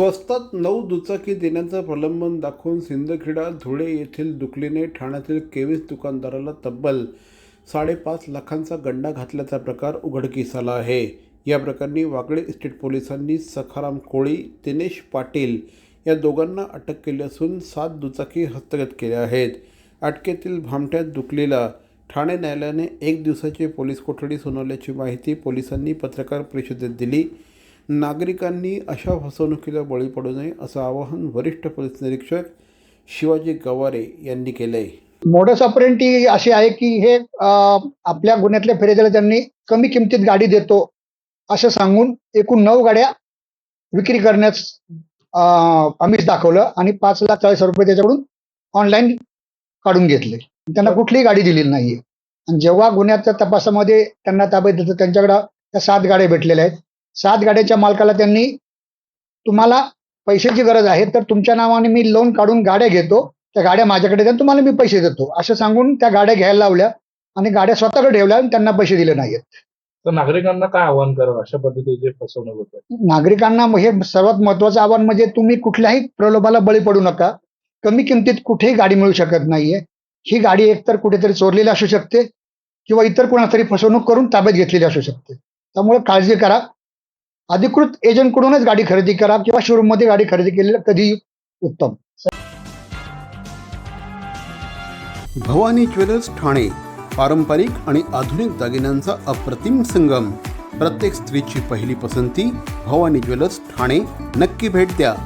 स्वस्तात नऊ दुचाकी देण्याचं प्रलंबन दाखवून सिंदखेडा धुळे येथील दुकलीने ठाण्यातील केवीस दुकानदाराला तब्बल साडेपाच लाखांचा गंडा घातल्याचा प्रकार उघडकीस आला आहे. या प्रकरणी वागळे इस्टेट पोलिसांनी सखाराम कोळी दिनेश पाटील या दोघांना अटक केली असून सात दुचाकी हस्तगत केल्या आहेत. अटकेतील भामट्यात दुकलीला ठाणे न्यायालयाने एक दिवसाची पोलीस कोठडी सुनावल्याची माहिती पोलिसांनी पत्रकार परिषदेत दिली. नागरिकांनी अशा फसवणुकीला बळी पडू नये असं आवाहन वरिष्ठ पोलीस निरीक्षक शिवाजी गवारे यांनी केलं आहे मोडस ऑपरेंटी अशी आहे की हे आपल्या गुन्ह्यातल्या फिर्यादीला त्यांनी कमी किमतीत गाडी देतो असं सांगून एकूण नऊ गाड्या विक्री करण्यास आम्हीच दाखवलं आणि पाच लाख चाळीस रुपये त्याच्याकडून ऑनलाईन काढून घेतले. त्यांना कुठलीही गाडी दिलेली नाहीये. आणि जेव्हा गुन्ह्याच्या तपासामध्ये त्यांना ताब्यात देतो त्यांच्याकडं त्या सात गाड्या भेटलेल्या आहेत. सात गाड्याच्या मालकाला त्यांनी तुम्हाला पैशाची गरज आहे तर तुमच्या नावाने मी लोन काढून गाड्या घेतो त्या गाड्या माझ्याकडे द्या तुम्हाला मी पैसे देतो. असं सांगून त्या गाड्या घ्यायला लावल्या आणि गाड्या स्वतःकडे ठेवल्या आणि त्यांना पैसे दिले नाहीत तर नागरिकांना काय आव्हान करावं? अशा पद्धतीचे फसवणूक होते नागरिकांना हे सर्वात महत्वाचं आव्हान म्हणजे तुम्ही कुठल्याही प्रलोभाला बळी पडू नका. कमी किमतीत कुठेही गाडी मिळू शकत नाहीये. ही गाडी एकतर कुठेतरी चोरलेली असू शकते किंवा इतर कोणातरी फसवणूक करून ताब्यात घेतलेली असू शकते. त्यामुळे काळजी करा. अधिकृत एजंटकडूनच गाडी खरेदी करा किंवा शोरूममध्ये गाडी खरेदी केलेलं कधी उत्तम. भवानी ज्वेलर्स ठाणे पारंपरिक आणि आधुनिक दागिन्यांचा अप्रतिम संगम. प्रत्येक स्त्रीची पहिली पसंती भवानी ज्वेलर्स ठाणे. नक्की भेट द्या.